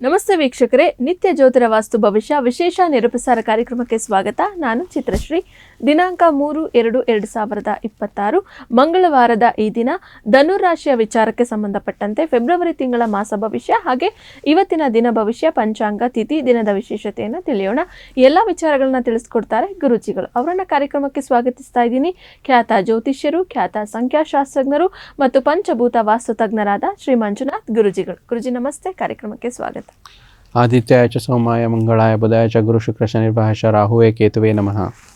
ನಮಸ್ತೆ ವೀಕ್ಷಕರೇ ನಿತ್ಯ ಜ್ಯೋತಿರ ವಾಸ್ತು ಭವಿಷ್ಯ ವಿಶೇಷ ನಿರಪಸಾರ ಕಾರ್ಯಕ್ರಮಕ್ಕೆ ಸ್ವಾಗತ. ನಾನು ಚಿತ್ರಶ್ರೀ ದಿನಾಂಕ ಮೂರು ಎರಡು ಎರಡು ಸಾವಿರದ ಇಪ್ಪತ್ತಾರು, ಮಂಗಳವಾರದ ಈ ದಿನ ಧನುರಾಶಿಯ ವಿಚಾರಕ್ಕೆ ಸಂಬಂಧಪಟ್ಟಂತೆ ಫೆಬ್ರವರಿ ತಿಂಗಳ ಮಾಸ ಭವಿಷ್ಯ ಹಾಗೆ ಇವತ್ತಿನ ದಿನ ಭವಿಷ್ಯ, ಪಂಚಾಂಗ, ತಿಥಿ, ದಿನದ ವಿಶೇಷತೆಯನ್ನು ತಿಳಿಯೋಣ. ಎಲ್ಲ ವಿಚಾರಗಳನ್ನ ತಿಳಿಸ್ಕೊಡ್ತಾರೆ ಗುರುಜಿಗಳು. ಅವರನ್ನ ಕಾರ್ಯಕ್ರಮಕ್ಕೆ ಸ್ವಾಗತಿಸ್ತಾ ಇದ್ದೀನಿ. ಖ್ಯಾತ ಜ್ಯೋತಿಷ್ಯರು, ಖ್ಯಾತ ಸಂಖ್ಯಾಶಾಸ್ತ್ರಜ್ಞರು ಮತ್ತು ಪಂಚಭೂತ ವಾಸ್ತು ತಜ್ಞರಾದ ಶ್ರೀ ಮಂಜುನಾಥ್ ಗುರುಜಿಗಳು. ಗುರುಜಿ, ನಮಸ್ತೆ. ಕಾರ್ಯಕ್ರಮಕ್ಕೆ ಸ್ವಾಗತ. ಆದಿತ್ಯಾಯ ಚ ಸೋಮಾಯ ಮಂಗಳಾಯ, ಬುಧಾಯ, ಚ ಗುರು ಶುಕ್ರ ಶನಿರ್ಭಾಷ ರಾಹುವೇ, ಕೇತುವೆ ನಮಃ.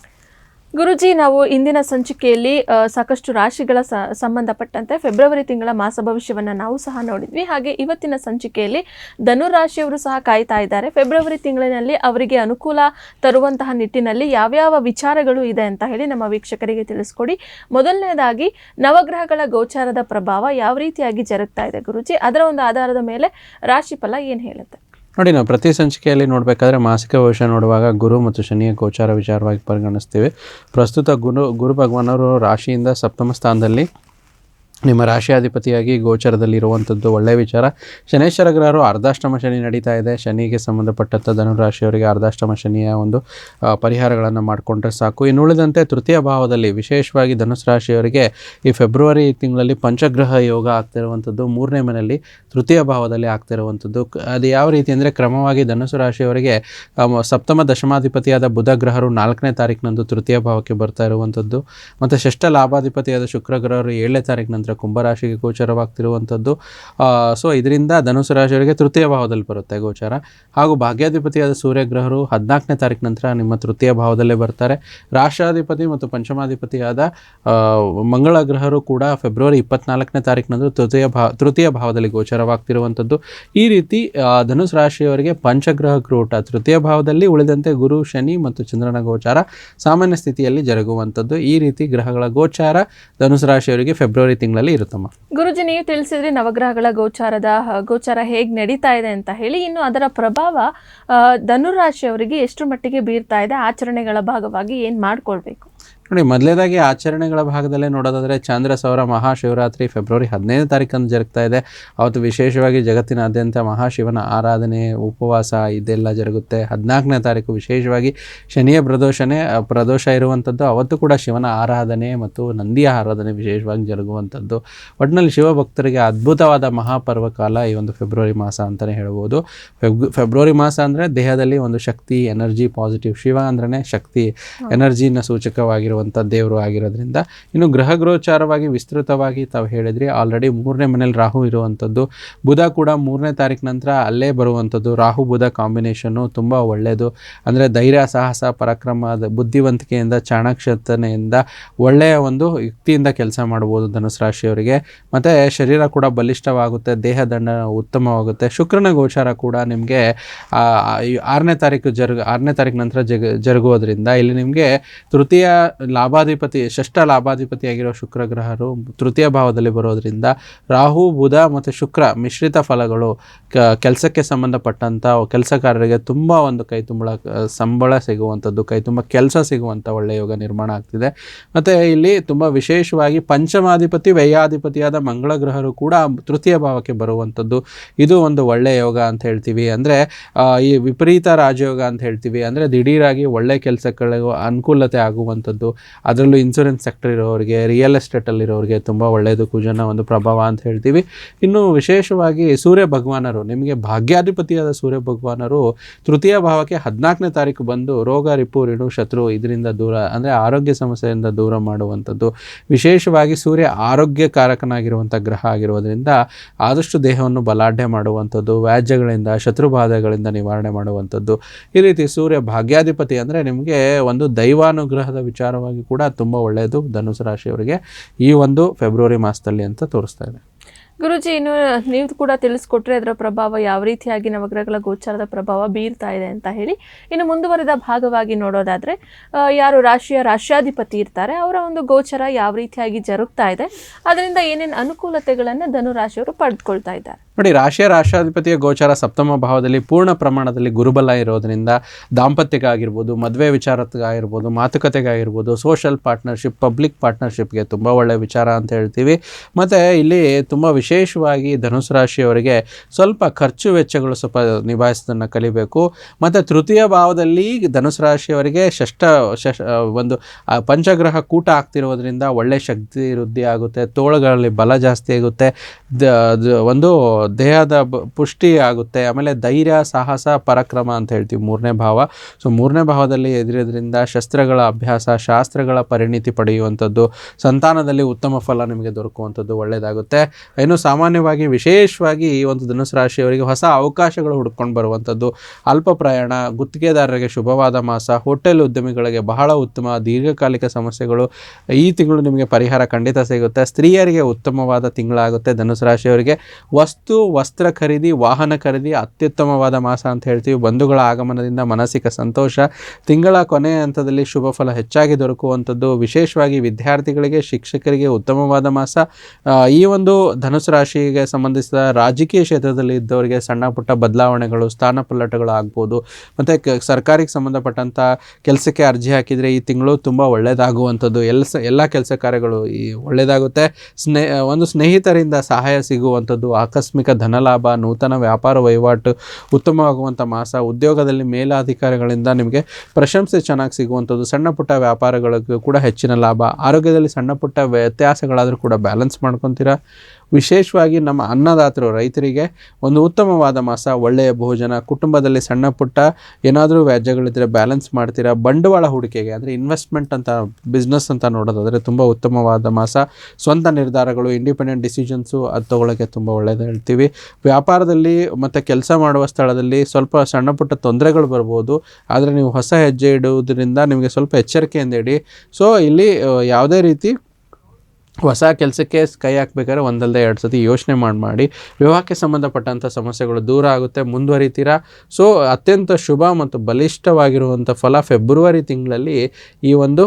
ಗುರುಜಿ, ನಾವು ಇಂದಿನ ಸಂಚಿಕೆಯಲ್ಲಿ ಸಾಕಷ್ಟು ರಾಶಿಗಳ ಸಂಬಂಧಪಟ್ಟಂತೆ ಫೆಬ್ರವರಿ ತಿಂಗಳ ಮಾಸ ಭವಿಷ್ಯವನ್ನು ನಾವು ಸಹ ನೋಡಿದ್ವಿ. ಹಾಗೆ ಇವತ್ತಿನ ಸಂಚಿಕೆಯಲ್ಲಿ ಧನುರಾಶಿಯವರು ಸಹ ಕಾಯ್ತಾ ಇದ್ದಾರೆ. ಫೆಬ್ರವರಿ ತಿಂಗಳಿನಲ್ಲಿ ಅವರಿಗೆ ಅನುಕೂಲ ತರುವಂತಹ ನಿಟ್ಟಿನಲ್ಲಿ ಯಾವ್ಯಾವ ವಿಚಾರಗಳು ಇದೆ ಅಂತ ಹೇಳಿ ನಮ್ಮ ವೀಕ್ಷಕರಿಗೆ ತಿಳಿಸ್ಕೊಡಿ. ಮೊದಲನೇದಾಗಿ, ನವಗ್ರಹಗಳ ಗೋಚಾರದ ಪ್ರಭಾವ ಯಾವ ರೀತಿಯಾಗಿ ಜರುಗ್ತಾ ಇದೆ ಗುರುಜಿ? ಅದರ ಒಂದು ಆಧಾರದ ಮೇಲೆ ರಾಶಿಫಲ ಏನು ಹೇಳುತ್ತೆ? ನೋಡಿ, ನಾವು ಪ್ರತಿ ಸಂಚಿಕೆಯಲ್ಲಿ ನೋಡಬೇಕಾದ್ರೆ ಮಾಸಿಕ ಭವಿಷ್ಯ ನೋಡುವಾಗ ಗುರು ಮತ್ತು ಶನಿಯ ಗೋಚಾರ ವಿಚಾರವಾಗಿ ಪರಿಗಣಿಸ್ತೀವಿ. ಪ್ರಸ್ತುತ ಗುರು ಗುರು ಭಗವಾನರು ರಾಶಿಯಿಂದ ಸಪ್ತಮ ಸ್ಥಾನದಲ್ಲಿ ನಿಮ್ಮ ರಾಶಿಯಾಧಿಪತಿಯಾಗಿ ಗೋಚರದಲ್ಲಿ ಇರುವಂಥದ್ದು ಒಳ್ಳೆಯ ವಿಚಾರ. ಶನೇಶ್ವರ ಗ್ರಹರು ಅರ್ಧಾಷ್ಟಮ ಶನಿ ನಡೀತಾ ಇದೆ. ಶನಿಗೆ ಸಂಬಂಧಪಟ್ಟಂಥ ಧನುರಾಶಿಯವರಿಗೆ ಅರ್ಧಾಷ್ಟಮ ಶನಿಯ ಒಂದು ಪರಿಹಾರಗಳನ್ನು ಮಾಡಿಕೊಂಡ್ರೆ ಸಾಕು. ಇನ್ನು ಉಳಿದಂತೆ ತೃತೀಯ ಭಾವದಲ್ಲಿ ವಿಶೇಷವಾಗಿ ಧನುಸ್ ರಾಶಿಯವರಿಗೆ ಈ ಫೆಬ್ರವರಿ ತಿಂಗಳಲ್ಲಿ ಪಂಚಗ್ರಹ ಯೋಗ ಆಗ್ತಿರುವಂಥದ್ದು, ಮೂರನೇ ಮನೆಯಲ್ಲಿ ತೃತೀಯ ಭಾವದಲ್ಲಿ ಆಗ್ತಿರುವಂಥದ್ದು. ಅದು ಯಾವ ರೀತಿ ಅಂದರೆ ಕ್ರಮವಾಗಿ ಧನುಸು ರಾಶಿಯವರಿಗೆ ಸಪ್ತಮ ದಶಮಾಧಿಪತಿಯಾದ ಬುಧ ಗ್ರಹರು ನಾಲ್ಕನೇ ತಾರೀಕಿನಂದು ತೃತೀಯ ಭಾವಕ್ಕೆ ಬರ್ತಾ ಇರುವಂಥದ್ದು. ಮತ್ತು ಷಷ್ಠ ಲಾಭಾಧಿಪತಿಯಾದ ಶುಕ್ರ ಗ್ರಹರು ಏಳನೇ ತಾರೀಕು ನಂತರ ಕುಂಭರಾಶಿಗೆ ಗೋಚರವಾಗ್ತಿರುವಂಥದ್ದು. ಸೊ ಇದರಿಂದ ಧನುಸು ರಾಶಿಯವರಿಗೆ ತೃತೀಯ ಭಾವದಲ್ಲಿ ಬರುತ್ತೆ ಗೋಚಾರ. ಹಾಗೂ ಭಾಗ್ಯಾಧಿಪತಿಯಾದ ಸೂರ್ಯಗ್ರಹರು ಹದಿನಾಲ್ಕನೇ ತಾರೀಕು ನಂತರ ನಿಮ್ಮ ತೃತೀಯ ಭಾವದಲ್ಲೇ ಬರ್ತಾರೆ. ರಾಷ್ಟ್ರಾಧಿಪತಿ ಮತ್ತು ಪಂಚಮಾಧಿಪತಿಯಾದ ಮಂಗಳ ಗ್ರಹರು ಕೂಡ ಫೆಬ್ರವರಿ ಇಪ್ಪತ್ನಾಲ್ಕನೇ ತಾರೀಕಿನಂದು ತೃತೀಯ ಭಾ, ತೃತೀಯ ಭಾವದಲ್ಲಿ ಗೋಚರವಾಗ್ತಿರುವಂಥದ್ದು. ಈ ರೀತಿ ಧನುಸು ರಾಶಿಯವರಿಗೆ ಪಂಚಗ್ರಹ ಕ್ರೂಟ ತೃತೀಯ ಭಾವದಲ್ಲಿ ಉಳಿದಂತೆ ಗುರು, ಶನಿ ಮತ್ತು ಚಂದ್ರನ ಗೋಚಾರ ಸಾಮಾನ್ಯ ಸ್ಥಿತಿಯಲ್ಲಿ ಜರುಗುವಂಥದ್ದು. ಈ ರೀತಿ ಗ್ರಹಗಳ ಗೋಚಾರ ಧನುಸ್ ರಾಶಿಯವರಿಗೆ ಫೆಬ್ರವರಿ ತಿಂಗಳಲ್ಲಿ ಇರುತ್ತಮ್ಮ. ಗುರುಜಿ, ನೀವು ತಿಳಿಸಿದ್ರಿ ನವಗ್ರಹಗಳ ಗೋಚಾರದ, ಗೋಚಾರ ಹೇಗೆ ನಡೀತಾ ಇದೆ ಅಂತ ಹೇಳಿ, ಇನ್ನು ಅದರ ಪ್ರಭಾವ ಧನುರಾಶಿಯವರಿಗೆ ಎಷ್ಟು ಮಟ್ಟಿಗೆ ಬೀರ್ತಾ ಇದೆ, ಆಚರಣೆಗಳ ಭಾಗವಾಗಿ ಏನು ಮಾಡ್ಕೊಳ್ಬೇಕು? ನೋಡಿ ಮೊದಲೇದಾಗಿ ಆಚರಣೆಗಳ ಭಾಗದಲ್ಲೇ ನೋಡೋದಾದರೆ ಚಾಂದ್ರ ಸೌರ ಮಹಾಶಿವರಾತ್ರಿ ಫೆಬ್ರವರಿ ಹದಿನೈದು ತಾರೀಕಂದು ಜರುಗ್ತಾ ಇದೆ. ಅವತ್ತು ವಿಶೇಷವಾಗಿ ಜಗತ್ತಿನಾದ್ಯಂತ ಮಹಾಶಿವನ ಆರಾಧನೆ ಉಪವಾಸ ಇದೆಲ್ಲ ಜರುಗುತ್ತೆ. ಹದಿನಾಲ್ಕನೇ ತಾರೀಕು ವಿಶೇಷವಾಗಿ ಶನಿಯ ಪ್ರದೋಷನೇ ಪ್ರದೋಷ ಇರುವಂಥದ್ದು ಅವತ್ತು ಕೂಡ ಶಿವನ ಆರಾಧನೆ ಮತ್ತು ನಂದಿಯ ಆರಾಧನೆ ವಿಶೇಷವಾಗಿ ಜರುಗುವಂಥದ್ದು. ಒಟ್ಟಿನಲ್ಲಿ ಶಿವಭಕ್ತರಿಗೆ ಅದ್ಭುತವಾದ ಮಹಾಪರ್ವ ಕಾಲ ಈ ಒಂದು ಫೆಬ್ರವರಿ ಮಾಸ ಅಂತಲೇ ಹೇಳ್ಬೋದು. ಫೆಬ್ ಫೆಬ್ರವರಿ ಮಾಸ ಅಂದರೆ ದೇಹದಲ್ಲಿ ಒಂದು ಶಕ್ತಿ ಎನರ್ಜಿ ಪಾಸಿಟಿವ್ ಶಿವ ಅಂದ್ರೇ ಶಕ್ತಿ. ಎನರ್ಜಿನ ಸೂಚಕವಾಗಿರುವಂಥ ದೇವರು ಆಗಿರೋದ್ರಿಂದ ಇನ್ನು ಗ್ರಹ ಗೋಚಾರವಾಗಿ ವಿಸ್ತೃತವಾಗಿ ತಾವು ಹೇಳಿದ್ರಿ. ಆಲ್ರೆಡಿ ಮೂರನೇ ಮನೇಲಿ ರಾಹು ಇರುವಂಥದ್ದು. ಬುಧ ಕೂಡ ಮೂರನೇ ತಾರೀಕು ನಂತರ ಅಲ್ಲೇ ಬರುವಂಥದ್ದು. ರಾಹು ಬುಧ ಕಾಂಬಿನೇಷನ್ನು ತುಂಬ ಒಳ್ಳೆಯದು ಅಂದರೆ ಧೈರ್ಯ, ಸಾಹಸ ಪರಾಕ್ರಮ ಅದ- ಬುದ್ಧಿವಂತಿಕೆಯಿಂದ ಚಾಣಾಕ್ಷತನೆಯಿಂದ ಒಳ್ಳೆಯ ಒಂದು ಯುಕ್ತಿಯಿಂದ ಕೆಲಸ ಮಾಡ್ಬೋದು ಧನುಸು ರಾಶಿಯವರಿಗೆ. ಮತ್ತು ಶರೀರ ಕೂಡ ಬಲಿಷ್ಠವಾಗುತ್ತೆ. ದೇಹದಂಡ ಉತ್ತಮವಾಗುತ್ತೆ. ಶುಕ್ರನ ಗೋಚಾರ ಕೂಡ ನಿಮಗೆ ಆರನೇ ತಾರೀಕು ಜರುಗ, ಆರನೇ ತಾರೀಕು ನಂತರ ಜಗ, ಜರುಗುವುದರಿಂದ ಇಲ್ಲಿ ನಿಮಗೆ ತೃತೀಯ ಲಾಭಾಧಿಪತಿ ಷಷ್ಠ ಲಾಭಾಧಿಪತಿಯಾಗಿರೋ ಶುಕ್ರ ಗ್ರಹರು ತೃತೀಯ ಭಾವದಲ್ಲಿ ಬರೋದ್ರಿಂದ ರಾಹು, ಬುಧ ಮತ್ತು ಶುಕ್ರ ಮಿಶ್ರಿತ ಫಲಗಳು ಕೆಲಸಕ್ಕೆ ಸಂಬಂಧಪಟ್ಟಂಥ ಕೆಲಸಗಾರರಿಗೆ ತುಂಬ ಒಂದು ಕೈ ತುಂಬಳ ಸಂಬಳ ಸಿಗುವಂಥದ್ದು ಕೈ ತುಂಬ ಕೆಲಸ ಸಿಗುವಂಥ ಒಳ್ಳೆಯ ಯೋಗ ನಿರ್ಮಾಣ ಆಗ್ತಿದೆ. ಮತ್ತು ಇಲ್ಲಿ ತುಂಬ ವಿಶೇಷವಾಗಿ ಪಂಚಮಾಧಿಪತಿ, ವ್ಯಯಾಧಿಪತಿಯಾದ ಮಂಗಳ ಗ್ರಹರು ಕೂಡ ತೃತೀಯ ಭಾವಕ್ಕೆ ಬರುವಂಥದ್ದು ಇದು ಒಂದು ಒಳ್ಳೆಯ ಯೋಗ ಅಂತ ಹೇಳ್ತೀವಿ. ಅಂದರೆ ಈ ವಿಪರೀತ ರಾಜಯೋಗ ಅಂತ ಹೇಳ್ತೀವಿ. ಅಂದರೆ ದಿಢೀರಾಗಿ ಒಳ್ಳೆ ಕೆಲಸಗಳಿಗೂ ಅನುಕೂಲತೆ ಆಗುವಂಥದ್ದು ಅದರಲ್ಲೂ ಇನ್ಸೂರೆನ್ಸ್ ಸೆಕ್ಟರ್ ಇರೋರಿಗೆ ರಿಯಲ್ ಎಸ್ಟೇಟಲ್ಲಿ ಇರೋರಿಗೆ ತುಂಬ ಒಳ್ಳೆಯದು ಕುಜನ ಒಂದು ಪ್ರಭಾವ ಅಂತ ಹೇಳ್ತೀವಿ. ಇನ್ನು ವಿಶೇಷವಾಗಿ ಸೂರ್ಯ ಭಗವಾನರು, ನಿಮಗೆ ಭಾಗ್ಯಾಧಿಪತಿಯಾದ ಸೂರ್ಯ ಭಗವಾನರು ತೃತೀಯ ಭಾವಕ್ಕೆ ಹದಿನಾಲ್ಕನೇ ತಾರೀಕು ಬಂದು ರೋಗ ರಿಪು ರಿಣು, ಶತ್ರು ಇದರಿಂದ ದೂರ, ಅಂದರೆ ಆರೋಗ್ಯ ಸಮಸ್ಯೆಯಿಂದ ದೂರ ಮಾಡುವಂಥದ್ದು. ವಿಶೇಷವಾಗಿ ಸೂರ್ಯ ಆರೋಗ್ಯಕಾರಕನಾಗಿರುವಂಥ ಗ್ರಹ ಆಗಿರೋದ್ರಿಂದ ಆದಷ್ಟು ದೇಹವನ್ನು ಬಲಾಢ್ಯ ಮಾಡುವಂಥದ್ದು, ವ್ಯಾಜ್ಯಗಳಿಂದ, ಶತ್ರುಬಾಧೆಗಳಿಂದ ನಿವಾರಣೆ ಮಾಡುವಂಥದ್ದು. ಈ ರೀತಿ ಸೂರ್ಯ ಭಾಗ್ಯಾಧಿಪತಿ ಅಂದರೆ ನಿಮಗೆ ಒಂದು ದೈವಾನುಗ್ರಹದ ವಿಚಾರವಾಗಿ ಕೂಡ ತುಂಬ ಒಳ್ಳೆಯದು ಧನುಸು ರಾಶಿಯವರಿಗೆ ಈ ಒಂದು ಫೆಬ್ರವರಿ ಮಾಸದಲ್ಲಿ ಅಂತ ತೋರಿಸ್ತಾ ಇದೆ. ಗುರುಜಿ, ಇನ್ನು ನೀವು ಕೂಡ ತಿಳಿಸ್ಕೊಟ್ರೆ ಅದರ ಪ್ರಭಾವ ಯಾವ ರೀತಿಯಾಗಿ ನವಗ್ರಹಗಳ ಗೋಚಾರದ ಪ್ರಭಾವ ಬೀರ್ತಾ ಇದೆ ಅಂತ ಹೇಳಿ ಇನ್ನು ಮುಂದುವರೆದ ಭಾಗವಾಗಿ ನೋಡೋದಾದ್ರೆ ಯಾರು ರಾಶಿಯ ರಾಷ್ಟ್ರಾಧಿಪತಿ ಇರ್ತಾರೆ, ಅವರ ಒಂದು ಗೋಚರ ಯಾವ ರೀತಿಯಾಗಿ ಜರುಗ್ತಾ ಇದೆ, ಅದರಿಂದ ಏನೇನು ಅನುಕೂಲತೆಗಳನ್ನು ಧನುರಾಶಿಯವರು ಪಡೆದುಕೊಳ್ತಾ ಇದ್ದಾರೆ. ನೋಡಿ, ರಾಶಿಯ ರಾಷ್ಟ್ರಾಧಿಪತಿಯ ಗೋಚಾರ ಸಪ್ತಮ ಭಾವದಲ್ಲಿ ಪೂರ್ಣ ಪ್ರಮಾಣದಲ್ಲಿ ಗುರುಬಲ ಇರೋದರಿಂದ ದಾಂಪತ್ಯಕ್ಕಾಗಿರ್ಬೋದು, ಮದುವೆ ವಿಚಾರಕ್ಕಾಗಿರ್ಬೋದು, ಮಾತುಕತೆಗಾಗಿರ್ಬೋದು ಸೋಷಲ್ ಪಾರ್ಟ್ನರ್ಶಿಪ್ ಪಬ್ಲಿಕ್ ಪಾರ್ಟ್ನರ್ಶಿಪ್ಗೆ ತುಂಬ ಒಳ್ಳೆಯ ವಿಚಾರ ಅಂತ ಹೇಳ್ತೀವಿ. ಮತ್ತು ಇಲ್ಲಿ ತುಂಬ ವಿಶೇಷವಾಗಿ ಧನುಸು ರಾಶಿಯವರಿಗೆ ಸ್ವಲ್ಪ ಖರ್ಚು ವೆಚ್ಚಗಳು ಸ್ವಲ್ಪ ನಿಭಾಯಿಸೋದನ್ನು ಕಲಿಬೇಕು. ಮತ್ತು ತೃತೀಯ ಭಾವದಲ್ಲಿ ಧನುಸು ರಾಶಿಯವರಿಗೆ ಷಷ್ಠ ಒಂದು ಪಂಚಗ್ರಹ ಕೂಟ ಆಗ್ತಿರೋದ್ರಿಂದ ಒಳ್ಳೆ ಶಕ್ತಿ ವೃದ್ಧಿ ಆಗುತ್ತೆ, ತೋಳುಗಳಲ್ಲಿ ಬಲ ಜಾಸ್ತಿ ಆಗುತ್ತೆ. ದ- ಒಂದು ದೇಹದ ಪುಷ್ಟಿ ಆಗುತ್ತೆ, ಆಮೇಲೆ ಧೈರ್ಯ, ಸಾಹಸ, ಪರಾಕ್ರಮ ಅಂತ ಹೇಳ್ತೀವಿ ಮೂರನೇ ಭಾವ. ಸೊ ಮೂರನೇ ಭಾವದಲ್ಲಿ ಎದುರಿದ್ರಿಂದ ಶಸ್ತ್ರಗಳ ಅಭ್ಯಾಸ, ಶಾಸ್ತ್ರಗಳ ಪರಿಣಿತಿ ಪಡೆಯುವಂಥದ್ದು, ಸಂತಾನದಲ್ಲಿ ಉತ್ತಮ ಫಲ ನಿಮಗೆ ದೊರಕುವಂಥದ್ದು ಒಳ್ಳೆಯದಾಗುತ್ತೆ ಇನ್ನು ಸಾಮಾನ್ಯವಾಗಿ, ವಿಶೇಷವಾಗಿ ಈ ಒಂದು ಧನುಸು ರಾಶಿಯವರಿಗೆ ಹೊಸ ಅವಕಾಶಗಳು ಹುಡ್ಕೊಂಡು ಬರುವಂಥದ್ದು. ಅಲ್ಪ ಪ್ರಯಾಣ, ಗುತ್ತಿಗೆದಾರರಿಗೆ ಶುಭವಾದ ಮಾಸ, ಹೋಟೆಲ್ ಉದ್ಯಮಿಗಳಿಗೆ ಬಹಳ ಉತ್ತಮ, ದೀರ್ಘಕಾಲಿಕ ಸಮಸ್ಯೆಗಳು, ಈ ತಿಂಗಳು ನಿಮಗೆ ಪರಿಹಾರ ಖಂಡಿತ ಸಿಗುತ್ತೆ. ಸ್ತ್ರೀಯರಿಗೆ ಉತ್ತಮವಾದ ತಿಂಗಳಾಗುತ್ತೆ ಧನುಸು ರಾಶಿಯವರಿಗೆ. ವಸ್ತು ವಸ್ತ್ರ ಖರೀದಿ, ವಾಹನ ಖರೀದಿ, ಅತ್ಯುತ್ತಮವಾದ ಮಾಸ ಅಂತ ಹೇಳ್ತೀವಿ. ಬಂಧುಗಳ ಆಗಮನದಿಂದ ಮಾನಸಿಕ ಸಂತೋಷ. ತಿಂಗಳ ಕೊನೆಯ ಹಂತದಲ್ಲಿ ಶುಭ ಫಲ ಹೆಚ್ಚಾಗಿ ದೊರಕುವಂಥದ್ದು. ವಿಶೇಷವಾಗಿ ವಿದ್ಯಾರ್ಥಿಗಳಿಗೆ, ಶಿಕ್ಷಕರಿಗೆ ಉತ್ತಮವಾದ ಮಾಸ. ಈ ಒಂದು ಧನುಸು ರಾಶಿಗೆ ಸಂಬಂಧಿಸಿದ ರಾಜಕೀಯ ಕ್ಷೇತ್ರದಲ್ಲಿ ಇದ್ದವರಿಗೆ ಸಣ್ಣ ಪುಟ್ಟ ಬದಲಾವಣೆಗಳು, ಸ್ಥಾನ ಪಲ್ಲಟಗಳು ಆಗ್ಬೋದು. ಮತ್ತು ಸರ್ಕಾರಕ್ಕೆ ಸಂಬಂಧಪಟ್ಟಂಥ ಕೆಲಸಕ್ಕೆ ಅರ್ಜಿ ಹಾಕಿದರೆ ಈ ತಿಂಗಳು ತುಂಬ ಒಳ್ಳೆಯದಾಗುವಂಥದ್ದು ಎಲ್ಲ ಎಲ್ಲ ಕೆಲಸ ಕಾರ್ಯಗಳು ಈ ಒಳ್ಳೆಯದಾಗುತ್ತೆ ಸ್ನೇಹ ಒಂದು ಸ್ನೇಹಿತರಿಂದ ಸಹಾಯ ಸಿಗುವಂಥದ್ದು. ಆಕಸ್ಮಿಕ ಧನಲಾಭ, ನೂತನ ವ್ಯಾಪಾರ ವಹಿವಾಟು, ಉತ್ತಮವಾಗುವಂಥ ಮಾಸ, ಉದ್ಯೋಗದಲ್ಲಿ ಮೇಲಾಧಿಕಾರಿಗಳಿಂದ ನಿಮಗೆ ಪ್ರಶಂಸೆ ಚೆನ್ನಾಗಿ ಸಿಗುವಂಥದ್ದು, ಸಣ್ಣ ಪುಟ್ಟ ವ್ಯಾಪಾರಗಳಿಗೂ ಕೂಡ ಹೆಚ್ಚಿನ ಲಾಭ, ಆರೋಗ್ಯದಲ್ಲಿ ಸಣ್ಣ ಪುಟ್ಟ ವ್ಯತ್ಯಾಸಗಳಾದರೂ ಕೂಡ ಬ್ಯಾಲೆನ್ಸ್ ಮಾಡ್ಕೊತೀರಾ? ವಿಶೇಷವಾಗಿ ನಮ್ಮ ಅನ್ನದಾತರು ರೈತರಿಗೆ ಒಂದು ಉತ್ತಮವಾದ ಮಾಸ, ಒಳ್ಳೆಯ ಭೋಜನ, ಕುಟುಂಬದಲ್ಲಿ ಸಣ್ಣ ಪುಟ್ಟ ಏನಾದರೂ ವ್ಯಾಜ್ಯಗಳಿದ್ದರೆ ಬ್ಯಾಲೆನ್ಸ್ ಮಾಡ್ತೀರಾ? ಬಂಡವಾಳ ಹೂಡಿಕೆಗೆ ಅಂದರೆ ಇನ್ವೆಸ್ಟ್ಮೆಂಟ್ ಅಂತ ಬಿಸ್ನೆಸ್ ಅಂತ ನೋಡೋದಾದರೆ ತುಂಬ ಉತ್ತಮವಾದ ಮಾಸ. ಸ್ವಂತ ನಿರ್ಧಾರಗಳು ಇಂಡಿಪೆಂಡೆಂಟ್ ಡಿಸಿಷನ್ಸು ಅದು ತೊಗೊಳಕ್ಕೆ ತುಂಬ ಒಳ್ಳೆಯದು ಹೇಳ್ತೀವಿ. ವ್ಯಾಪಾರದಲ್ಲಿ ಮತ್ತು ಕೆಲಸ ಮಾಡುವ ಸ್ಥಳದಲ್ಲಿ ಸ್ವಲ್ಪ ಸಣ್ಣ ಪುಟ್ಟ ತೊಂದರೆಗಳು ಬರ್ಬೋದು. ಆದರೆ ನೀವು ಹೊಸ ಹೆಜ್ಜೆ ಇಡುವುದರಿಂದ ನಿಮಗೆ ಸ್ವಲ್ಪ ಎಚ್ಚರಿಕೆಯಿಂದ ಇಡಿ ಸೊ ಇಲ್ಲಿ ಯಾವುದೇ ರೀತಿ ಹೊಸ ಕೆಲಸಕ್ಕೆ ಕೈ ಹಾಕ್ಬೇಕಾದ್ರೆ ಒಂದಲ್ಲದೆ ಎರಡು ಸತಿ ಯೋಚನೆ ಮಾಡಿ ಮಾಡಿ. ವಿವಾಹಕ್ಕೆ ಸಂಬಂಧಪಟ್ಟಂಥ ಸಮಸ್ಯೆಗಳು ದೂರ ಆಗುತ್ತೆ, ಮುಂದುವರಿತೀರಾ? ಸೊ ಅತ್ಯಂತ ಶುಭ ಮತ್ತು ಬಲಿಷ್ಠವಾಗಿರುವಂಥ ಫಲ ಫೆಬ್ರವರಿ ತಿಂಗಳಲ್ಲಿ ಈ ಒಂದು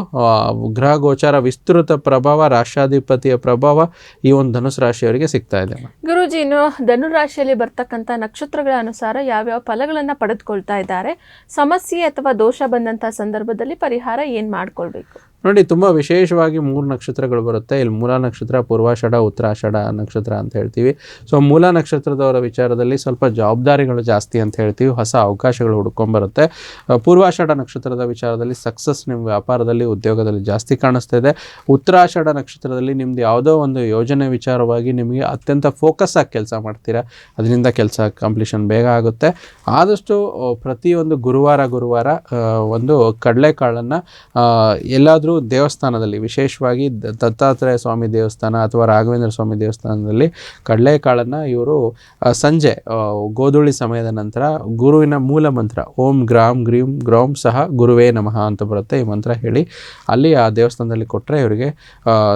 ಗ್ರಹ ಗೋಚಾರ ವಿಸ್ತೃತ ಪ್ರಭಾವ, ರಾಷ್ಟ್ರಾಧಿಪತಿಯ ಪ್ರಭಾವ ಈ ಒಂದು ಧನುಸು ರಾಶಿಯವರಿಗೆ ಸಿಗ್ತಾ ಇದೆ. ಗುರುಜಿ, ಇನ್ನು ಧನುರಾಶಿಯಲ್ಲಿ ಬರ್ತಕ್ಕಂಥ ನಕ್ಷತ್ರಗಳ ಅನುಸಾರ ಯಾವ್ಯಾವ ಫಲಗಳನ್ನು ಪಡೆದುಕೊಳ್ತಾ ಇದ್ದಾರೆ? ಸಮಸ್ಯೆ ಅಥವಾ ದೋಷ ಬಂದಂಥ ಸಂದರ್ಭದಲ್ಲಿ ಪರಿಹಾರ ಏನು ಮಾಡ್ಕೊಳ್ಬೇಕು? ನೋಡಿ, ತುಂಬ ವಿಶೇಷವಾಗಿ ಮೂರು ನಕ್ಷತ್ರಗಳು ಬರುತ್ತೆ. ಇಲ್ಲಿ ಮೂಲ ನಕ್ಷತ್ರ, ಪೂರ್ವಾಷಾಢ, ಉತ್ತರಾಷಾಢ ನಕ್ಷತ್ರ ಅಂತ ಹೇಳ್ತೀವಿ. ಸೊ ಮೂಲ ನಕ್ಷತ್ರದವರ ವಿಚಾರದಲ್ಲಿ ಸ್ವಲ್ಪ ಜವಾಬ್ದಾರಿಗಳು ಜಾಸ್ತಿ ಅಂತ ಹೇಳ್ತೀವಿ. ಹೊಸ ಅವಕಾಶಗಳು ಹುಡ್ಕೊಂಬರುತ್ತೆ ಪೂರ್ವಾಷಾಢ ನಕ್ಷತ್ರದ ವಿಚಾರದಲ್ಲಿ ಸಕ್ಸಸ್ ನಿಮ್ಮ ವ್ಯಾಪಾರದಲ್ಲಿ, ಉದ್ಯೋಗದಲ್ಲಿ ಜಾಸ್ತಿ ಕಾಣಿಸ್ತಾ ಇದೆ. ಉತ್ತರಾಷಾಢ ನಕ್ಷತ್ರದಲ್ಲಿ ನಿಮ್ದು ಯಾವುದೋ ಒಂದು ಯೋಜನೆ ವಿಚಾರವಾಗಿ ನಿಮಗೆ ಅತ್ಯಂತ ಫೋಕಸ್ ಆಗಿ ಕೆಲಸ ಮಾಡ್ತೀರಾ. ಅದರಿಂದ ಕೆಲಸ ಕಂಪ್ಲೀಷನ್ ಬೇಗ ಆಗುತ್ತೆ. ಆದಷ್ಟು, ಪ್ರತಿಯೊಂದು ಗುರುವಾರ ಗುರುವಾರ ಒಂದು ಕಡಲೆಕಾಳನ್ನು ಎಲ್ಲಾದರೂ ದೇವಸ್ಥಾನದಲ್ಲಿ ವಿಶೇಷವಾಗಿ ದತ್ತಾತ್ರೇಯ ಸ್ವಾಮಿ ದೇವಸ್ಥಾನ ಅಥವಾ ರಾಘವೇಂದ್ರ ಸ್ವಾಮಿ ದೇವಸ್ಥಾನದಲ್ಲಿ ಕಡಲೆಕಾಳನ್ನು ಇವರು ಸಂಜೆ ಗೋಧೂಳಿ ಸಮಯದ ನಂತರ ಗುರುವಿನ ಮೂಲ ಮಂತ್ರ ಓಂ ಗ್ರಾಮ್ ಗ್ರೀಂ ಗ್ರೌಂ ಸಹ ಗುರುವೇ ನಮಃ ಅಂತ ಬರುತ್ತೆ ಈ ಮಂತ್ರ ಹೇಳಿ. ಅಲ್ಲಿ ಆ ದೇವಸ್ಥಾನದಲ್ಲಿ ಕೊಟ್ಟರೆ ಇವರಿಗೆ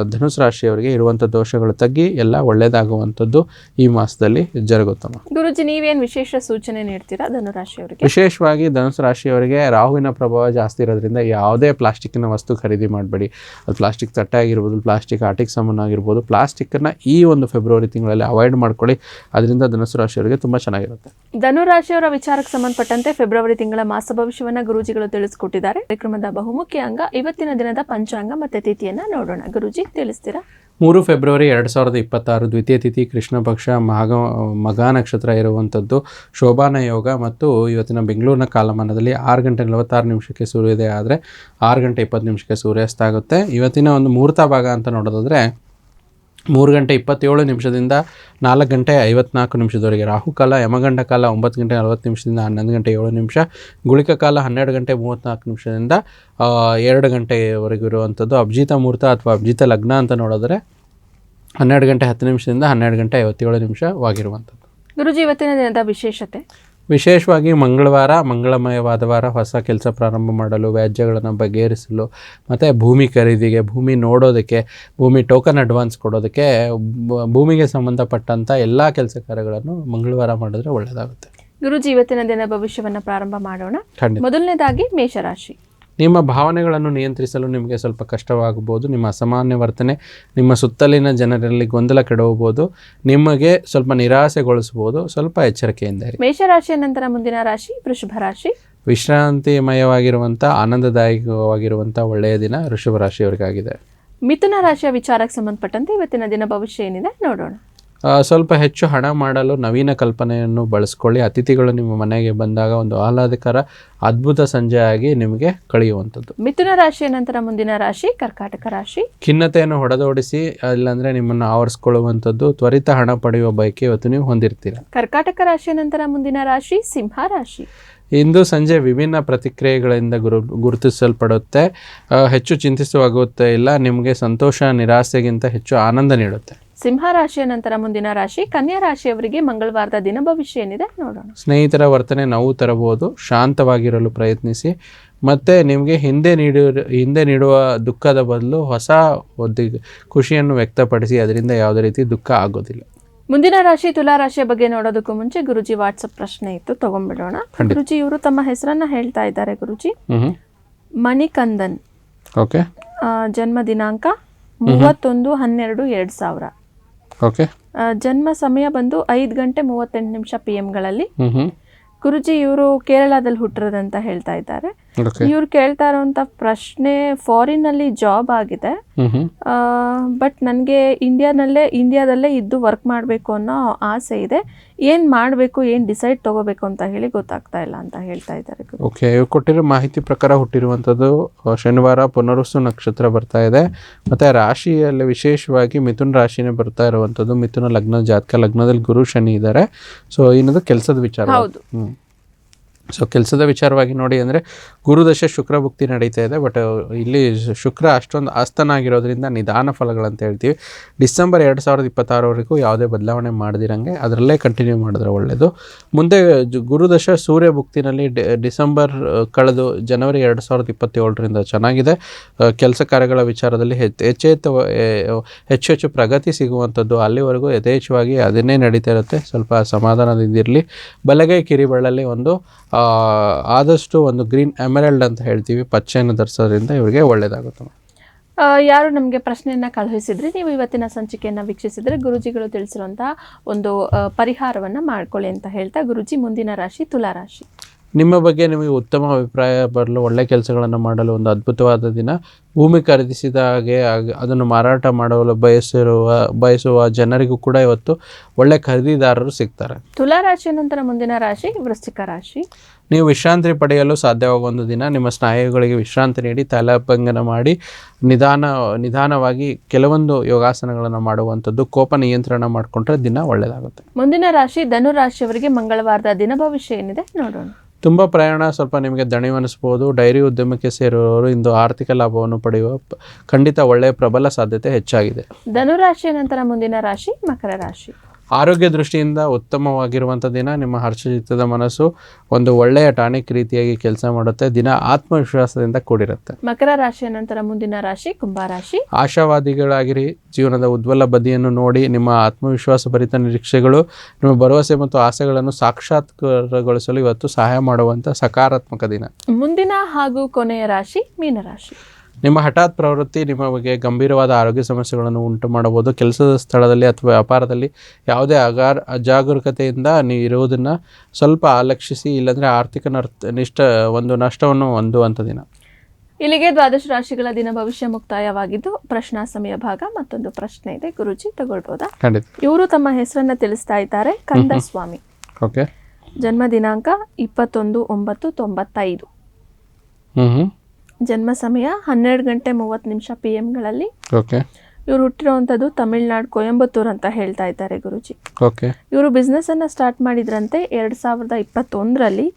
ಧನುಸ್ ಧನುಸು ರಾಶಿಯವರಿಗೆ ಇರುವಂಥ ದೋಷಗಳು ತಗ್ಗಿ ಎಲ್ಲ ಒಳ್ಳೆಯದಾಗುವಂಥದ್ದು ಈ ಮಾಸದಲ್ಲಿ ಜರುಗುತ್ತಮ್ಮ. ಗುರುಜಿ ನೀವೇನು ವಿಶೇಷ ಸೂಚನೆ ನೀಡ್ತೀರಾ ಧನುರಾಶಿಯವರಿಗೆ ವಿಶೇಷವಾಗಿ ಧನುಸು ರಾಶಿಯವರಿಗೆ ರಾಹುವಿನ ಪ್ರಭಾವ ಜಾಸ್ತಿ ಇರೋದ್ರಿಂದ ಯಾವುದೇ ಪ್ಲಾಸ್ಟಿಕ್ಕಿನ ವಸ್ತು ಖರೀದಿ ಮಾಡಬೇಡಿ. ಅದು ಪ್ಲಾಸ್ಟಿಕ್ ತಟ್ಟೆ ಆಗಿರ್ಬೋದು ಪ್ಲಾಸ್ಟಿಕ್ ಆಟಿಕ್ ಸಾಮಾನು ಆಗಿರ್ಬೋದು ಪ್ಲಾಸ್ಟಿಕ್ಕನ್ನು ಈ ಒಂದು ಫೆಬ್ರವರಿ ತಿಂಗಳಲ್ಲಿ ಅವಾಯ್ಡ್ ಮಾಡ್ಕೊಳ್ಳಿ. ಅದರಿಂದ ಧನುಸು ರಾಶಿಯವರಿಗೆ ತುಂಬ ಚೆನ್ನಾಗಿರುತ್ತೆ. ಧನುರಾಶಿಯವರ ವಿಚಾರಕ್ಕೆ ಸಂಬಂಧಪಟ್ಟಂತೆ ಫೆಬ್ರವರಿ ತಿಂಗಳ ಮಾಸ ಭವಿಷ್ಯವನ್ನ ಗುರುಜಿಗಳು ತಿಳಿಸಿಕೊಟ್ಟಿದ್ದಾರೆ. ಕಾರ್ಯಕ್ರಮದ ಬಹುಮುಖ್ಯ ಅಂಗ ಇವತ್ತಿನ ದಿನದ ಪಂಚಾಂಗ ಮತ್ತೆ ತಿಥಿಯನ್ನು ನೋಡೋಣ. ಗುರುಜಿ, ತಿಳಿಸ್ತೀರಾ? ಮೂರು ಫೆಬ್ರವರಿ ಎರಡು ಸಾವಿರದ ಇಪ್ಪತ್ತಾರು ದ್ವಿತೀಯ ತಿಥಿ ಕೃಷ್ಣ ಪಕ್ಷ ಮಗ ಮಗ ನಕ್ಷತ್ರ ಇರುವಂಥದ್ದು ಶೋಭಾನ ಯೋಗ ಮತ್ತು ಇವತ್ತಿನ ಬೆಂಗಳೂರಿನ ಕಾಲಮಾನದಲ್ಲಿ ಆರು ಗಂಟೆ ನಲವತ್ತಾರು ನಿಮಿಷಕ್ಕೆ ಸೂರ್ಯೋದಯ ಆದರೆ ಆರು ಗಂಟೆ ಇಪ್ಪತ್ತು ನಿಮಿಷಕ್ಕೆ ಸೂರ್ಯಾಸ್ತ ಆಗುತ್ತೆ. ಇವತ್ತಿನ ಒಂದು ಮುಹೂರ್ತ ಭಾಗ ಅಂತ ನೋಡೋದಾದರೆ ಮೂರು ಗಂಟೆ ಇಪ್ಪತ್ತೇಳು ನಿಮಿಷದಿಂದ ನಾಲ್ಕು ಗಂಟೆ ಐವತ್ನಾಲ್ಕು ನಿಮಿಷದವರೆಗೆ ರಾಹುಕಾಲ ಯಮಗಂಡ ಕಾಲ ಒಂಬತ್ತು ಗಂಟೆ ನಲವತ್ತು ನಿಮಿಷದಿಂದ ಹನ್ನೊಂದು ಗಂಟೆ ಏಳು ನಿಮಿಷ, ಗುಳಿಕ ಕಾಲ ಹನ್ನೆರಡು ಗಂಟೆ ಮೂವತ್ತ್ನಾಲ್ಕು ನಿಮಿಷದಿಂದ ಎರಡು ಗಂಟೆವರೆಗೂ ಇರುವಂಥದ್ದು ಅಭಿಜಿತ ಮುಹೂರ್ತ ಅಥವಾ ಅಭಿಜಿತ ಲಗ್ನ ಅಂತ ನೋಡಿದ್ರೆ ಹನ್ನೆರಡು ಗಂಟೆ ಹತ್ತು ನಿಮಿಷದಿಂದ ಹನ್ನೆರಡು ಗಂಟೆ ಐವತ್ತೇಳು ನಿಮಿಷವಾಗಿರುವಂಥದ್ದು. ಗುರುಜಿ, ಇವತ್ತಿನ ದಿನದ ವಿಶೇಷತೆ? ವಿಶೇಷವಾಗಿ ಮಂಗಳವಾರ ಮಂಗಳಮಯವಾದ ವಾರ ಹೊಸ ಕೆಲಸ ಪ್ರಾರಂಭ ಮಾಡಲು ವ್ಯಾಜ್ಯಗಳನ್ನು ಬಗೆಹರಿಸಲು ಮತ್ತು ಭೂಮಿ ಖರೀದಿಗೆ ಭೂಮಿ ನೋಡೋದಕ್ಕೆ ಭೂಮಿ ಟೋಕನ್ ಅಡ್ವಾನ್ಸ್ ಕೊಡೋದಕ್ಕೆ ಭೂಮಿಗೆ ಸಂಬಂಧಪಟ್ಟಂಥ ಎಲ್ಲ ಕೆಲಸ ಕಾರ್ಯಗಳನ್ನು ಮಂಗಳವಾರ ಮಾಡಿದ್ರೆ ಒಳ್ಳೆಯದಾಗುತ್ತೆ ಗುರುಜಿ ಇವತ್ತಿನ ದಿನ ಭವಿಷ್ಯವನ್ನು ಪ್ರಾರಂಭ ಮಾಡೋಣ. ಮೊದಲನೇದಾಗಿ ಮೇಷರಾಶಿ. ನಿಮ್ಮ ಭಾವನೆಗಳನ್ನು ನಿಯಂತ್ರಿಸಲು ನಿಮಗೆ ಸ್ವಲ್ಪ ಕಷ್ಟವಾಗಬಹುದು ನಿಮ್ಮ ಅಸಾಮಾನ್ಯ ವರ್ತನೆ ನಿಮ್ಮ ಸುತ್ತಲಿನ ಜನರಲ್ಲಿ ಗೊಂದಲ ಕೆಡವಬಹುದು ನಿಮಗೆ ಸ್ವಲ್ಪ ನಿರಾಸೆಗೊಳಿಸಬಹುದು ಸ್ವಲ್ಪ ಎಚ್ಚರಿಕೆಯಿಂದ ಇರಿ. ಮೇಷರಾಶಿಯ ನಂತರ ಮುಂದಿನ ರಾಶಿ ವೃಷಭ ರಾಶಿ. ವಿಶ್ರಾಂತಿಮಯವಾಗಿರುವಂಥ ಆನಂದದಾಯಕವಾಗಿರುವಂಥ ಒಳ್ಳೆಯ ದಿನ ವೃಷಭ ರಾಶಿಯವರಿಗಾಗಿದೆ. ಮಿಥುನ ರಾಶಿಯ ವಿಚಾರಕ್ಕೆ ಸಂಬಂಧಪಟ್ಟಂತೆ ಇವತ್ತಿನ ದಿನ ಭವಿಷ್ಯ ಏನಿದೆ ನೋಡೋಣ. ಸ್ವಲ್ಪ ಹೆಚ್ಚು ಹಣ ಮಾಡಲು ನವೀನ ಕಲ್ಪನೆಯನ್ನು ಬಳಸ್ಕೊಳ್ಳಿ. ಅತಿಥಿಗಳು ನಿಮ್ಮ ಮನೆಗೆ ಬಂದಾಗ ಒಂದು ಆಹ್ಲಾದಕರ ಅದ್ಭುತ ಸಂಜೆಯಾಗಿ ನಿಮಗೆ ಕಳೆಯುವಂಥದ್ದು. ಮಿಥುನ ರಾಶಿಯ ನಂತರ ಮುಂದಿನ ರಾಶಿ ಕರ್ಕಾಟಕ ರಾಶಿ. ಖಿನ್ನತೆಯನ್ನು ಹೊಡೆದೋಡಿಸಿ ಇಲ್ಲಾಂದ್ರೆ ನಿಮ್ಮನ್ನು ಆವರಿಸ್ಕೊಳ್ಳುವಂಥದ್ದು ತ್ವರಿತ ಹಣ ಪಡೆಯುವ ಬಯಕೆ ಇವತ್ತು ನೀವು ಹೊಂದಿರ್ತೀರ. ಕರ್ಕಾಟಕ ರಾಶಿಯ ನಂತರ ಮುಂದಿನ ರಾಶಿ ಸಿಂಹ ರಾಶಿ. ಇಂದು ಸಂಜೆ ವಿಭಿನ್ನ ಪ್ರತಿಕ್ರಿಯೆಗಳಿಂದ ಗುರು ಗುರುತಿಸಲ್ಪಡುತ್ತೆ. ಹೆಚ್ಚು ಚಿಂತಿಸುವಾಗುತ್ತೆ ಇಲ್ಲ ನಿಮಗೆ ಸಂತೋಷ ನಿರಾಸೆಗಿಂತ ಹೆಚ್ಚು ಆನಂದ ನೀಡುತ್ತೆ. ಸಿಂಹ ರಾಶಿಯ ನಂತರ ಮುಂದಿನ ರಾಶಿ ಕನ್ಯಾ ರಾಶಿಯವರಿಗೆ ಮಂಗಳವಾರದ ದಿನ ಭವಿಷ್ಯ ಏನಿದೆ ನೋಡೋಣ. ಸ್ನೇಹಿತರ ವರ್ತನೆ ನೋವು ತರಬಹುದು. ಶಾಂತವಾಗಿರಲು ಪ್ರಯತ್ನಿಸಿ. ಮತ್ತೆ ನಿಮಗೆ ಹಿಂದೆ ನೀಡ ಹಿಂದೆ ನೀಡುವ ದುಃಖದ ಬದಲು ಹೊಸ ಖುಷಿಯನ್ನು ವ್ಯಕ್ತಪಡಿಸಿ ಅದರಿಂದ ಯಾವುದೇ ರೀತಿ ದುಃಖ ಆಗೋದಿಲ್ಲ. ಮುಂದಿನ ರಾಶಿ ತುಲಾ ರಾಶಿಯ ಬಗ್ಗೆ ನೋಡೋದಕ್ಕೂ ಮುಂಚೆ ಗುರುಜಿ ವಾಟ್ಸಪ್ ಪ್ರಶ್ನೆ ಇತ್ತು ತಗೊಂಡ್ಬಿಡೋಣ. ಗುರುಜಿ ಇವರು ತಮ್ಮ ಹೆಸರನ್ನ ಹೇಳ್ತಾ ಇದ್ದಾರೆ ಗುರುಜಿ. ಮಣಿಕಂದನ್. ಓಕೆ. ಆ, ಜನ್ಮ ದಿನಾಂಕ ಮೂವತ್ತೊಂದು ಹನ್ನೆರಡು ಎರಡು ಸಾವಿರ. ಓಕೆ. ಜನ್ಮ ಸಮಯ ಬಂದು ಐದು ಗಂಟೆ ಮೂವತ್ತೆಂಟು ನಿಮಿಷ ಪಿ ಎಂಗಳಲ್ಲಿ ಗುರುಜಿ ಇವರು ಕೇರಳದಲ್ಲಿ ಹುಟ್ಟಿರೋದಂತ ಹೇಳ್ತಾ ಇದ್ದಾರೆ. ಇವ್ರು ಕೇಳ್ತಾ ಇರೋಂಥ ಪ್ರಶ್ನೆ ಫಾರಿನ್ ಅಲ್ಲಿ ಜಾಬ್ ಆಗಿದೆ. ಬಟ್ ನನಗೆ ಇಂಡಿಯಾನಲ್ಲೇ ಇಂಡಿಯಾದಲ್ಲೇ ಇದ್ದು ವರ್ಕ್ ಮಾಡಬೇಕು ಅನ್ನೋ ಆಸೆ ಇದೆ. ಏನು ಮಾಡಬೇಕು ಏನು ಡಿಸೈಡ್ ತಗೋಬೇಕು ಅಂತ ಹೇಳಿ ಗೊತ್ತಾಗ್ತಾ ಇಲ್ಲ ಅಂತ ಹೇಳ್ತಾ ಇದ್ದಾರೆ ಓಕೆ ಕೊಟ್ಟಿರೋ ಮಾಹಿತಿ ಪ್ರಕಾರ ಹುಟ್ಟಿರುವಂಥದ್ದು ಶನಿವಾರ ಪುನರುಸು ನಕ್ಷತ್ರ ಬರ್ತಾ ಇದೆ. ಮತ್ತು ರಾಶಿಯಲ್ಲಿ ವಿಶೇಷವಾಗಿ ಮಿಥುನ ರಾಶಿನೇ ಬರ್ತಾ ಇರುವಂಥದ್ದು. ಮಿಥುನ ಲಗ್ನ ಜಾತಕ ಲಗ್ನದಲ್ಲಿ ಗುರು ಶನಿ ಇದ್ದಾರೆ. ಸೊ ಏನದು? ಕೆಲಸದ ವಿಚಾರ. ಹೌದು. ಸೊ ಕೆಲಸದ ವಿಚಾರವಾಗಿ ನೋಡಿ ಅಂದರೆ ಗುರುದಶೆ ಶುಕ್ರ ಭುಕ್ತಿ ನಡೀತಾ ಇದೆ ಬಟ್ ಇಲ್ಲಿ ಶುಕ್ರ ಅಷ್ಟೊಂದು ಆಸ್ತನ ಆಗಿರೋದ್ರಿಂದ ನಿಧಾನ ಫಲಗಳಂತ ಹೇಳ್ತೀವಿ. ಡಿಸೆಂಬರ್ ಎರಡು ಸಾವಿರದ ಇಪ್ಪತ್ತಾರವರೆಗೂ ಯಾವುದೇ ಬದಲಾವಣೆ ಮಾಡದಿರಂಗೆ ಅದರಲ್ಲೇ ಕಂಟಿನ್ಯೂ ಮಾಡಿದ್ರೆ ಒಳ್ಳೆಯದು ಮುಂದೆ ಗುರುದಶ ಸೂರ್ಯ ಭುಕ್ತಿನಲ್ಲಿ ಡಿಸೆಂಬರ್ ಕಳೆದು ಜನವರಿ ಎರಡು ಸಾವಿರದ ಇಪ್ಪತ್ತೇಳರಿಂದ ಚೆನ್ನಾಗಿದೆ. ಕೆಲಸ ಕಾರ್ಯಗಳ ವಿಚಾರದಲ್ಲಿ ಹೆಚ್ಚು ಹೆಚ್ಚು ಹೆಚ್ಚು ಪ್ರಗತಿ ಸಿಗುವಂಥದ್ದು ಅಲ್ಲಿವರೆಗೂ ಯಥೇಚ್ಛವಾಗಿ ಅದನ್ನೇ ನಡೀತಾ ಇರುತ್ತೆ. ಸ್ವಲ್ಪ ಸಮಾಧಾನದಿಂದಿರಲಿ ಬಲಗೈ ಕಿರಿಬಳ್ಳಲ್ಲಿ ಒಂದು ಆದಷ್ಟು ಒಂದು ಗ್ರೀನ್ ಎಮರಲ್ಡ್ ಅಂತ ಹೇಳ್ತೀವಿ, ಪಚ್ಚೆಯನ್ನು ಧರಿಸೋದ್ರಿಂದ ಇವರಿಗೆ ಒಳ್ಳೆಯದಾಗುತ್ತೆ ಯಾರು ನಮಗೆ ಪ್ರಶ್ನೆಯನ್ನು ಕಳುಹಿಸಿದ್ರೆ, ನೀವು ಇವತ್ತಿನ ಸಂಚಿಕೆಯನ್ನು ವೀಕ್ಷಿಸಿದರೆ ಗುರುಜಿಗಳು ತಿಳಿಸಿರುವಂತಹ ಒಂದು ಪರಿಹಾರವನ್ನು ಪರಿಹಾರವನ್ನ ಮಾಡ್ಕೊಳ್ಳಿ ಅಂತ ಹೇಳ್ತಾ ಗುರುಜಿ, ಮುಂದಿನ ರಾಶಿ, ತುಲಾ ರಾಶಿ. ನಿಮ್ಮ ಬಗ್ಗೆ ನಿಮಗೆ ಉತ್ತಮ ಅಭಿಪ್ರಾಯ ಬರಲು ಒಳ್ಳೆ ಕೆಲಸಗಳನ್ನು ಮಾಡಲು ಒಂದು ಅದ್ಭುತವಾದ ದಿನ. ಭೂಮಿ ಖರೀದಿಸಿದ ಹಾಗೆ ಅದನ್ನು ಮಾರಾಟ ಮಾಡಲು ಬಯಸಿರುವ ಬಯಸುವ ಜನರಿಗೂ ಕೂಡ ಇವತ್ತು ಒಳ್ಳೆ ಖರೀದಿದಾರರು ಸಿಗ್ತಾರೆ. ತುಲಾ ರಾಶಿ ನಂತರ ಮುಂದಿನ ರಾಶಿ ವೃಶ್ಚಿಕ ರಾಶಿ. ನೀವು ವಿಶ್ರಾಂತಿ ಪಡೆಯಲು ಸಾಧ್ಯವಾಗುವ ಒಂದು ದಿನ. ನಿಮ್ಮ ಸ್ನಾಯುಗಳಿಗೆ ವಿಶ್ರಾಂತಿ ನೀಡಿ ತಲಭಂಗನ ಮಾಡಿ ನಿಧಾನ ನಿಧಾನವಾಗಿ ಕೆಲವೊಂದು ಯೋಗಾಸನಗಳನ್ನು ಮಾಡುವಂಥದ್ದು ಕೋಪ ನಿಯಂತ್ರಣ ಮಾಡಿಕೊಂಡ್ರೆ ದಿನ ಒಳ್ಳೆಯದಾಗುತ್ತೆ. ಮುಂದಿನ ರಾಶಿ ಧನು ರಾಶಿಯವರಿಗೆ ಮಂಗಳವಾರದ ದಿನ ಭವಿಷ್ಯ ಏನಿದೆ ನೋಡೋಣ. ತುಂಬ ಪ್ರಯಾಣ ಸ್ವಲ್ಪ ನಿಮಗೆ ದಣಿವನಿಸ್ಬೋದು ಡೈರಿ ಉದ್ಯಮಕ್ಕೆ ಸೇರುವವರು ಇಂದು ಆರ್ಥಿಕ ಲಾಭವನ್ನು ಪಡೆಯುವ ಖಂಡಿತ ಒಳ್ಳೆಯ ಪ್ರಬಲ ಸಾಧ್ಯತೆ ಹೆಚ್ಚಾಗಿದೆ. ಧನುರಾಶಿಯ ನಂತರ ಮುಂದಿನ ರಾಶಿ ಮಕರ ರಾಶಿ. ಆರೋಗ್ಯ ದೃಷ್ಟಿಯಿಂದ ಉತ್ತಮವಾಗಿರುವಂಥ ದಿನ ನಿಮ್ಮ ಹರ್ಷಚಿತ್ತದ ಮನಸ್ಸು ಒಂದು ಒಳ್ಳೆಯ ಟಾನಿಕ್ ರೀತಿಯಾಗಿ ಕೆಲಸ ಮಾಡುತ್ತೆ ದಿನ ಆತ್ಮವಿಶ್ವಾಸದಿಂದ ಕೂಡಿರುತ್ತೆ. ಮಕರ ರಾಶಿಯ ನಂತರ ಮುಂದಿನ ರಾಶಿ ಕುಂಭರಾಶಿ ಆಶಾವಾದಿಗಳಾಗಿರಿ ಜೀವನದ ಉಜ್ವಲ ಬದಿಯನ್ನು ನೋಡಿ ನಿಮ್ಮ ಆತ್ಮವಿಶ್ವಾಸ ಭರಿತ ನಿರೀಕ್ಷೆಗಳು ನಿಮ್ಮ ಭರವಸೆ ಮತ್ತು ಆಸೆಗಳನ್ನು ಸಾಕ್ಷಾತ್ಕಾರಗೊಳಿಸಲು ಇವತ್ತು ಸಹಾಯ ಮಾಡುವಂಥ ಸಕಾರಾತ್ಮಕ ದಿನ. ಮುಂದಿನ ಹಾಗೂ ಕೊನೆಯ ರಾಶಿ ಮೀನರಾಶಿ. ನಿಮ್ಮ ಹಠಾತ್ ಪ್ರವೃತ್ತಿ ನಿಮಗೆ ಬಗ್ಗೆ ಗಂಭೀರವಾದ ಆರೋಗ್ಯ ಸಮಸ್ಯೆಗಳನ್ನು ಉಂಟು ಮಾಡಬಹುದು. ಕೆಲಸದ ಸ್ಥಳದಲ್ಲಿ ಅಥವಾ ವ್ಯಾಪಾರದಲ್ಲಿ ಯಾವುದೇ ಅಗಾರ್ ಅಜಾಗರೂಕತೆಯಿಂದ ನೀವು ಇರುವುದನ್ನು ಸ್ವಲ್ಪ ಆಲಕ್ಷಿಸಿ ಇಲ್ಲಾಂದರೆ ಆರ್ಥಿಕ ನರ್ತ ನಿಷ್ಠ ಒಂದು ನಷ್ಟವನ್ನು ಹೊಂದುವಂಥ ದಿನ. ಇಲ್ಲಿಗೆ ದ್ವಾದಶ ರಾಶಿಗಳ ದಿನ ಭವಿಷ್ಯ ಮುಕ್ತಾಯವಾಗಿದ್ದು ಪ್ರಶ್ನಾ ಸಮಯ ಭಾಗ ಮತ್ತೊಂದು ಪ್ರಶ್ನೆ ಇದೆ. ಗುರುಜಿ ತಗೊಳ್ಬೋದಾ? ಇವರು ತಮ್ಮ ಹೆಸರನ್ನ ತಿಳಿಸ್ತಾ ಇದ್ದಾರೆ. ಕಂದ ಸ್ವಾಮಿ ಓಕೆ. ಜನ್ಮ ದಿನಾಂಕ ಇಪ್ಪತ್ತೊಂದು ಒಂಬತ್ತು ತೊಂಬತ್ತೈದು. ಜನ್ಮ ಸಮಯ ಹನ್ನೆರಡು ಗಂಟೆ ಮೂವತ್ತು ನಿಮಿಷ ಪಿ ಎಮ್ಗಳಲ್ಲಿ ಓಕೆ ಇವರು ಹುಟ್ಟಿರುವಂಥದ್ದು ತಮಿಳ್ನಾಡು ಕೊಯಂಬತ್ತೂರ್ ಅಂತ ಹೇಳ್ತಾ ಇದ್ದಾರೆ ಗುರುಜಿ. ಓಕೆ ಇವರು ಬಿಸ್ನೆಸ್ ಅನ್ನ ಸ್ಟಾರ್ಟ್ ಮಾಡಿದ್ರಂತೆ ಎರಡ್ ಸಾವಿರದ ಇಪ್ಪತ್ತೊಂದರಲ್ಲಿ.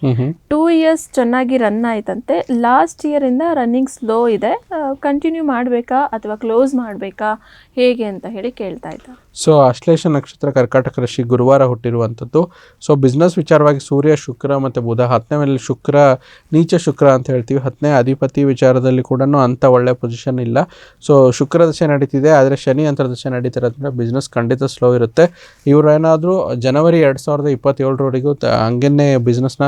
ಟೂ ಇಯರ್ಸ್ ಚೆನ್ನಾಗಿ ರನ್ ಆಯ್ತಂತೆ. ಲಾಸ್ಟ್ ಇಯರ್ ಇಂದ ರನ್ನಿಂಗ್ ಸ್ಲೋ ಇದೆ. ಕಂಟಿನ್ಯೂ ಮಾಡಬೇಕಾ ಅಥವಾ ಕ್ಲೋಸ್ ಮಾಡಬೇಕಾ? ಹೇಗೆ ಅಂತ ಹೇಳಿ ಕೇಳ್ತಾ ಇದ್ದಾರೆ ಸೊ ಅಶ್ಲೇಷ ನಕ್ಷತ್ರ ಕರ್ಕಾಟಕ ರಾಶಿ ಗುರುವಾರ ಹುಟ್ಟಿರುವಂಥದ್ದು. ಸೊ ಬಿಸ್ನೆಸ್ ವಿಚಾರವಾಗಿ ಸೂರ್ಯ, ಶುಕ್ರ ಮತ್ತು ಬುಧ ಹತ್ತನೇ ಮೇಲೆ ಶುಕ್ರ, ನೀಚ ಶುಕ್ರ ಅಂತ ಹೇಳ್ತೀವಿ. ಹತ್ತನೇ ಅಧಿಪತಿ ವಿಚಾರದಲ್ಲಿ ಕೂಡ ಅಂಥ ಒಳ್ಳೆಯ ಪೊಸಿಷನ್ ಇಲ್ಲ. ಸೊ ಶುಕ್ರ ದಶೆ ನಡೀತಿದೆ, ಆದರೆ ಶನಿ ಅಂತರ್ದಶೆ ನಡೀತಿರೋದ್ರಿಂದ ಬಿಸ್ನೆಸ್ ಖಂಡಿತ ಸ್ಲೋ ಇರುತ್ತೆ. ಇವರು ಏನಾದರೂ ಜನವರಿ ಎರಡು ಸಾವಿರದ ಇಪ್ಪತ್ತೇಳರವರೆಗೂ ತ ಹಂಗೇ ಬಿಸ್ನೆಸ್ನ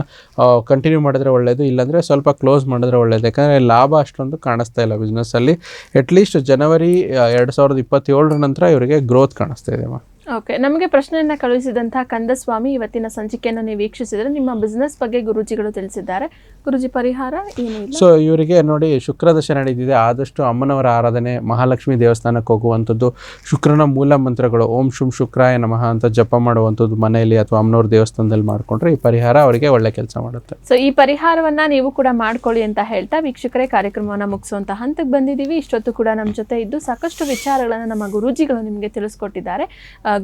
ಕಂಟಿನ್ಯೂ ಮಾಡಿದ್ರೆ ಒಳ್ಳೆಯದು ಇಲ್ಲಾಂದರೆ ಸ್ವಲ್ಪ ಕ್ಲೋಸ್ ಮಾಡಿದ್ರೆ ಒಳ್ಳೆಯದು ಯಾಕಂದರೆ ಲಾಭ ಅಷ್ಟೊಂದು ಕಾಣಿಸ್ತಾ ಇಲ್ಲ ಬಿಸ್ನೆಸ್ಸಲ್ಲಿ ಅಟ್ಲೀಸ್ಟ್ ಜನವರಿ ಎರಡು ಸಾವಿರದ ಇಪ್ಪತ್ತೇಳರ ನಂತರ ಇವರಿಗೆ ಗ್ರೋತ್ ಕಾಣಿಸ್ತಾ ಇದೆ ಅಮ್ಮ ಓಕೆ ನಮಗೆ ಪ್ರಶ್ನೆಯನ್ನು ಕಳುಹಿಸಿದಂತಹ ಕಂದಸ್ವಾಮಿ ಇವತ್ತಿನ ಸಂಚಿಕೆಯನ್ನು ನೀವು ವೀಕ್ಷಿಸಿದರೆ ನಿಮ್ಮ ಬಿಸ್ನೆಸ್ ಬಗ್ಗೆ ಗುರುಜಿಗಳು ತಿಳಿಸಿದ್ದಾರೆ. ಗುರುಜಿ ಪರಿಹಾರ ಏನು ಸೊ ಇವರಿಗೆ ನೋಡಿ ಶುಕ್ರ ನಡೆದಿದೆ. ಆದಷ್ಟು ಅಮ್ಮನವರ ಆರಾಧನೆ ಮಹಾಲಕ್ಷ್ಮಿ ದೇವಸ್ಥಾನಕ್ಕೆ ಹೋಗುವಂಥದ್ದು ಶುಕ್ರನ ಮೂಲ ಮಂತ್ರಗಳು ಓಂ ಶುಂ ಶುಕ್ರಾಯ ನಮಃ ಅಂತ ಜಪ ಮಾಡುವಂಥದ್ದು ಮನೆಯಲ್ಲಿ ಅಥವಾ ಅಮ್ಮನವ್ರ ದೇವಸ್ಥಾನದಲ್ಲಿ ಮಾಡಿಕೊಂಡ್ರೆ ಈ ಪರಿಹಾರ ಅವರಿಗೆ ಒಳ್ಳೆ ಕೆಲಸ ಮಾಡುತ್ತೆ. ಸೊ ಈ ಪರಿಹಾರವನ್ನು ನೀವು ಕೂಡ ಮಾಡ್ಕೊಳ್ಳಿ ಅಂತ ಹೇಳ್ತಾ ವೀಕ್ಷಕರೇ ಕಾರ್ಯಕ್ರಮವನ್ನು ಮುಗಿಸುವಂತ ಹಂತಕ್ಕೆ ಬಂದಿದ್ದೀವಿ. ಇಷ್ಟೊತ್ತು ಕೂಡ ನಮ್ಮ ಜೊತೆ ಇದ್ದು ಸಾಕಷ್ಟು ವಿಚಾರಗಳನ್ನು ನಮ್ಮ ಗುರುಜಿಗಳು ನಿಮಗೆ ತಿಳಿಸ್ಕೊಟ್ಟಿದ್ದಾರೆ.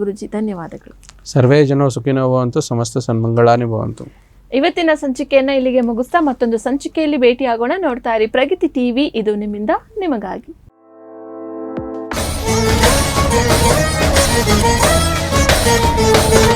ಗುರೂಜಿ ಧನ್ಯವಾದಗಳು. ಸರ್ವೇ ಜನ ಸುಖಿನೋ ಭವಂತು ಸಮಸ್ತ ಸನ್ಮಂಗಳಾನಿ ಭವಂತು. ಇವತ್ತಿನ ಸಂಚಿಕೆಯನ್ನ ಇಲ್ಲಿಗೆ ಮುಗಿಸ್ತಾ ಮತ್ತೊಂದು ಸಂಚಿಕೆಯಲ್ಲಿ ಭೇಟಿಯಾಗೋಣ. ನೋಡ್ತಾ ಇರಿ ಪ್ರಗತಿ ಟಿವಿ ಇದು ನಿಮ್ಮಿಂದ ನಿಮಗಾಗಿ. Thank you.